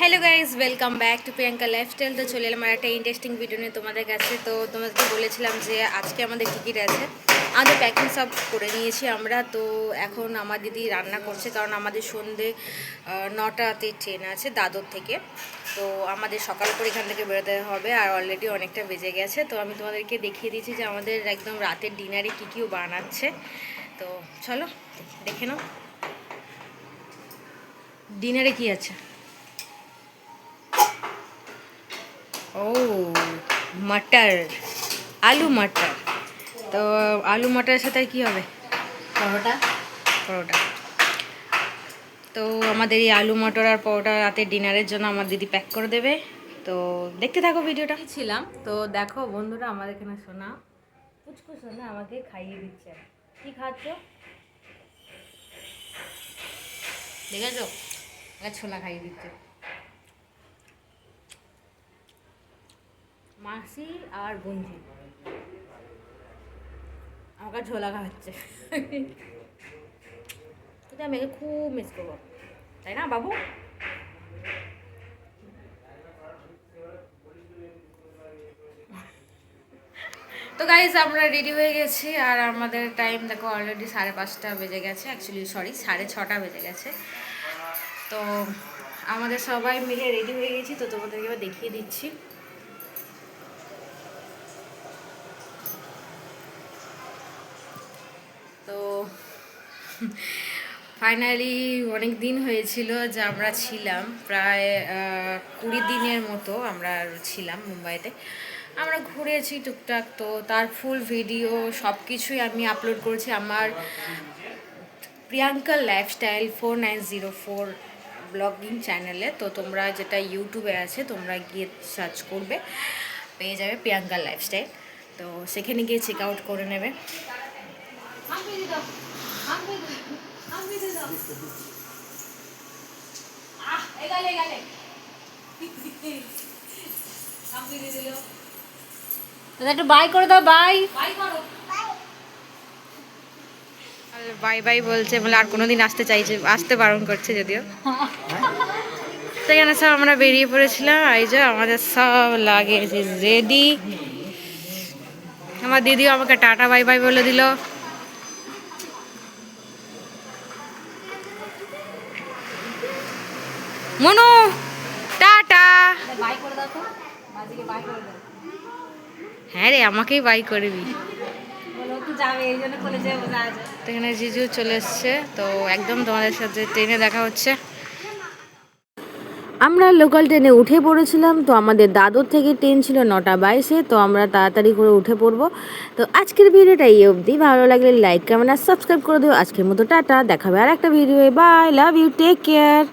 Hello guys welcome back to Priyanka lifestyle তো চলে এলাম একটা ইন্টারেস্টিং ভিডিও নিয়ে তোমাদের কাছে। তো তোমাদেরকে বলেছিলাম যে আজকে আমাদের টিকিট আছে আমাদের প্যাকিং সব করে নিয়েছি আমরা। তো এখন আমার দিদি রান্না করছে, কারণ আমাদের সন্ধে নটাতে ট্রেন আছে দাদর থেকে। তো আমাদের সকাল করে এখান থেকে বেরোতে হবে, আর অলরেডি অনেকটা বেজে গেছে। তো আমি তোমাদেরকে দেখিয়ে দিচ্ছি যে আমাদের একদম রাতের ডিনারে কী কী বানাচ্ছে। তো চলো, দেখে নাও। ডিনারে কি আছে? ও মটর আলু মটর। তো আলু মটরের সাথে কি হবে? পরোটা। পরোটা। তো আমাদের এই আলু মটর আর পরোটা রাতে ডিনারের জন্য আমার দিদি প্যাক করে দেবে। তো দেখতে থাকো ভিডিওটা। ছিলাম তো দেখো বন্ধুরা আমাদের এখানে সোনা। পুচকু সোনা আমাকে খাইয়ে দিচ্ছে। কি খাচ্ছ? দেখেছ? ছোলা খাইয়ে দিচ্ছে। মাসি আর বন্ধু। আমাকে ঝোলা খাওয়াচ্ছে কিন্তু আমি একে খুব মিস করব। তাই না, বাবু? তো গাইজ আমরা রেডি হয়ে গেছি আর আমাদের টাইম দেখো অলরেডি সাড়ে পাঁচটা বেজে গেছে। অ্যাকচুয়ালি সরি সাড়ে ছটা বেজে গেছে। তো আমাদের সবাই মিলে রেডি হয়ে গেছি। তো তোমাদেরকে এবার দেখিয়ে দিচ্ছি। ফাইনালি অনেক দিন হয়েছিল যে আমরা ছিলাম। প্রায় কুড়ি দিনের মতো আমরা ছিলাম মুম্বাইতে। আমরা ঘুরেছি টুকটাক, তো তার ফুল ভিডিও সব কিছুই আমি আপলোড করেছি। আমার Priyanka lifestyle four nine zero four blogging চ্যানেলে তো তোমরা যেটা ইউটিউবে আছে, তোমরা গিয়ে সার্চ করবে, পেয়ে যাবে প্রিয়াঙ্কা লাইফস্টাইল তো সেখানে গিয়ে চেক আউট করে নেবে। দাদা একটু বাই করে দাও বাই বাই বাই বলছে বলে আর কোনোদিন আসতে চাইছে আসতে বারণ করছে যদিও। তো এখানে সব আমরা বেরিয়ে পড়েছিলাম এই যে আমাদের সব লাগে রেডি আমার দিদিও আমাকে টাটা বাই বাই বলে দিল। মনু, টাটা। হ্যাঁ রে, আমাকেই বাই করবি। এখানে জিজু চলে এসছে, তো একদম তোমাদের সাথে ট্রেনে দেখা হচ্ছে। আমরা লোকাল ট্রেনে উঠে পড়েছিলাম, তো আমাদের দাদর থেকে ট্রেন ছিল নটা বাইশে, তো আমরা তাড়াতাড়ি করে উঠে পড়ব। তো আজকের ভিডিওটা এই অবধি, ভালো লাগলে লাইক কমেন্ট আর সাবস্ক্রাইব করে দিও। আজকের মতো টাটা, দেখাবে আর একটা video bye love you take care